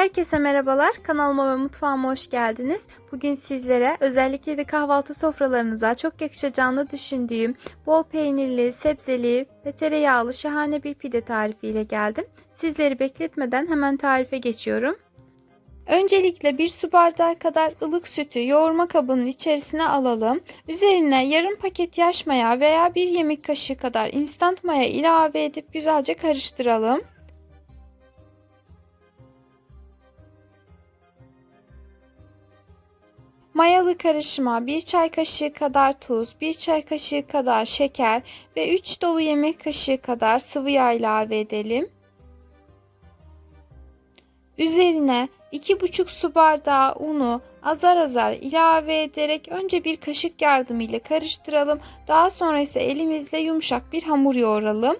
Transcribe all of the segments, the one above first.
Herkese merhabalar. Kanalıma ve mutfağıma hoş geldiniz. Bugün sizlere özellikle de kahvaltı sofralarınıza çok yakışacağını düşündüğüm bol peynirli, sebzeli ve tereyağlı şahane bir pide tarifiyle geldim. Sizleri bekletmeden hemen tarife geçiyorum. Öncelikle bir su bardağı kadar ılık sütü yoğurma kabının içerisine alalım. Üzerine yarım paket yaş maya veya bir yemek kaşığı kadar instant maya ilave edip güzelce karıştıralım. Mayalı karışıma 1 çay kaşığı kadar tuz, 1 çay kaşığı kadar şeker ve 3 dolu yemek kaşığı kadar sıvı yağ ilave edelim. Üzerine 2,5 su bardağı unu azar azar ilave ederek önce bir kaşık yardımıyla karıştıralım. Daha sonra ise elimizle yumuşak bir hamur yoğuralım.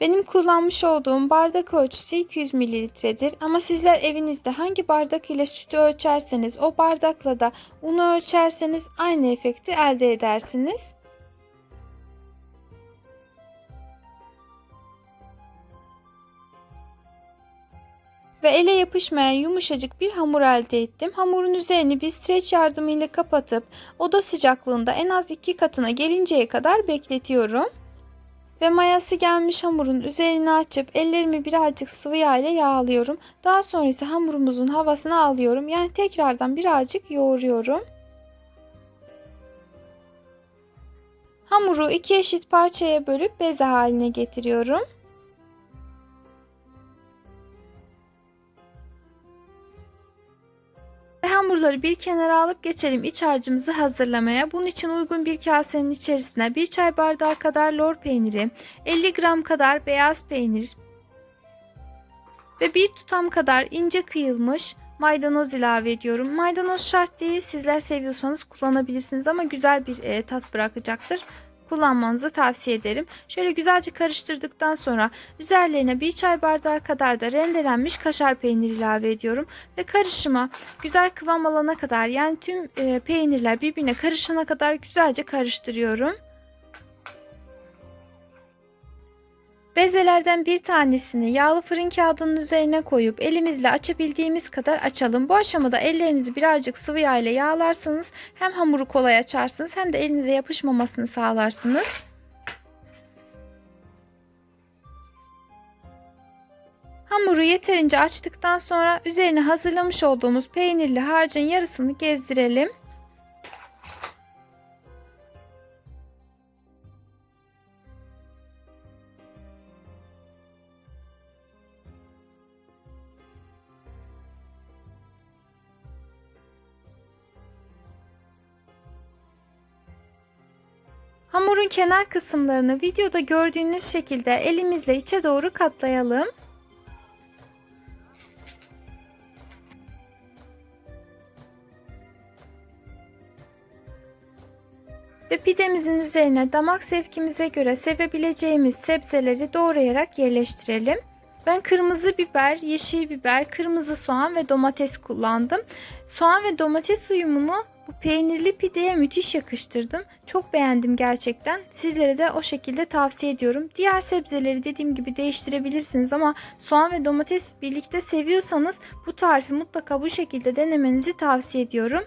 Benim kullanmış olduğum bardak ölçüsü 200 mililitredir ama sizler evinizde hangi bardak ile sütü ölçerseniz o bardakla da unu ölçerseniz aynı efekti elde edersiniz. ve ele yapışmayan yumuşacık bir hamur elde ettim. Hamurun üzerini bir streç yardımıyla kapatıp oda sıcaklığında en az iki katına gelinceye kadar bekletiyorum. Ve mayası gelmiş hamurun üzerini açıp ellerimi birazcık sıvı yağ ile yağlıyorum. Daha sonra ise hamurumuzun havasını alıyorum. Yani tekrardan birazcık yoğuruyorum. Hamuru iki eşit parçaya bölüp beze haline getiriyorum. Ve hamurları bir kenara alıp geçelim iç harcımızı hazırlamaya. Bunun için uygun bir kasenin içerisine bir çay bardağı kadar lor peyniri, 50 gram kadar beyaz peynir ve bir tutam kadar ince kıyılmış maydanoz ilave ediyorum. Maydanoz şart değil. Sizler seviyorsanız kullanabilirsiniz ama güzel bir e, tat bırakacaktır kullanmanızı tavsiye ederim. Şöyle güzelce karıştırdıktan sonra üzerlerine bir çay bardağı kadar da rendelenmiş kaşar peyniri ilave ediyorum. Ve karışıma güzel kıvam alana kadar yani tüm e, peynirler birbirine karışana kadar güzelce karıştırıyorum. Bezelerden bir tanesini yağlı fırın kağıdının üzerine koyup elimizle açabildiğimiz kadar açalım. Bu aşamada ellerinizi birazcık sıvı yağ ile yağlarsanız hem hamuru kolay açarsınız hem de elinize yapışmamasını sağlarsınız. Hamuru yeterince açtıktan sonra üzerine hazırlamış olduğumuz peynirli harcın yarısını gezdirelim. Hamurun kenar kısımlarını videoda gördüğünüz şekilde elimizle içe doğru katlayalım. Ve pidemizin üzerine damak zevkimize göre sevebileceğimiz sebzeleri doğrayarak yerleştirelim. Ben kırmızı biber, yeşil biber, kırmızı soğan ve domates kullandım. Soğan ve domates uyumunu bu peynirli pideye müthiş yakıştırdım. Çok beğendim gerçekten. Sizlere de o şekilde tavsiye ediyorum. Diğer sebzeleri dediğim gibi değiştirebilirsiniz ama soğan ve domates birlikte seviyorsanız bu tarifi mutlaka bu şekilde denemenizi tavsiye ediyorum.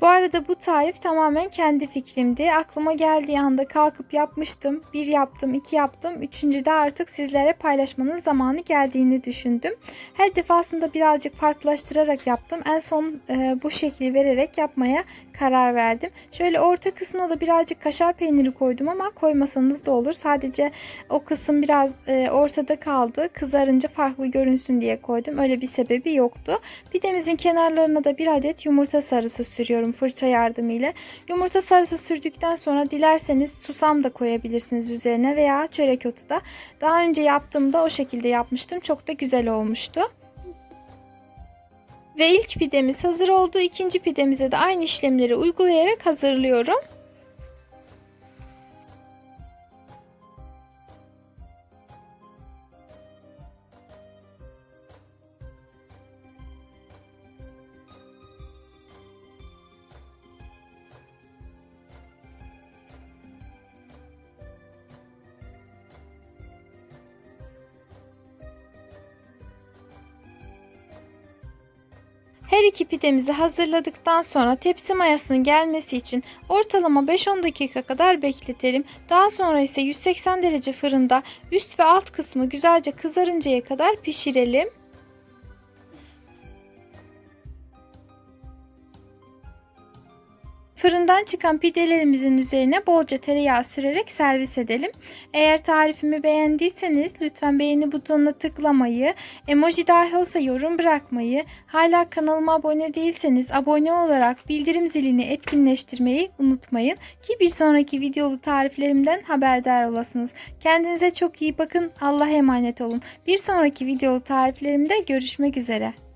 Bu arada bu tarif tamamen kendi fikrimdi. Aklıma geldiği anda kalkıp yapmıştım. Bir yaptım, iki yaptım. Üçüncüde artık sizlere paylaşmanın zamanı geldiğini düşündüm. Her defasında birazcık farklılaştırarak yaptım. En son e, bu şekli vererek yapmaya karar verdim. Şöyle orta kısmına da birazcık kaşar peyniri koydum ama koymasanız da olur. Sadece o kısım biraz e, ortada kaldı. Kızarınca farklı görünsün diye koydum. Öyle bir sebebi yoktu. Pidemizin kenarlarına da bir adet yumurta sarısı sürüyorum fırça yardımıyla. Yumurta sarısı sürdükten sonra dilerseniz susam da koyabilirsiniz üzerine veya çörek otu da. Daha önce yaptığımda o şekilde yapmıştım. Çok da güzel olmuştu. Ve ilk pidemiz hazır oldu. İkinci pidemize de aynı işlemleri uygulayarak hazırlıyorum. İki pidemizi hazırladıktan sonra tepsi mayasının gelmesi için ortalama 5-10 dakika kadar bekletelim. Daha sonra ise 180 derece fırında üst ve alt kısmı güzelce kızarıncaya kadar pişirelim. Fırından çıkan pidelerimizin üzerine bolca tereyağı sürerek servis edelim. Eğer tarifimi beğendiyseniz lütfen beğeni butonuna tıklamayı, emoji dahi olsa yorum bırakmayı, hala kanalıma abone değilseniz abone olarak bildirim zilini etkinleştirmeyi unutmayın ki bir sonraki videolu tariflerimden haberdar olasınız. Kendinize çok iyi bakın. Allah'a emanet olun. Bir sonraki videolu tariflerimde görüşmek üzere.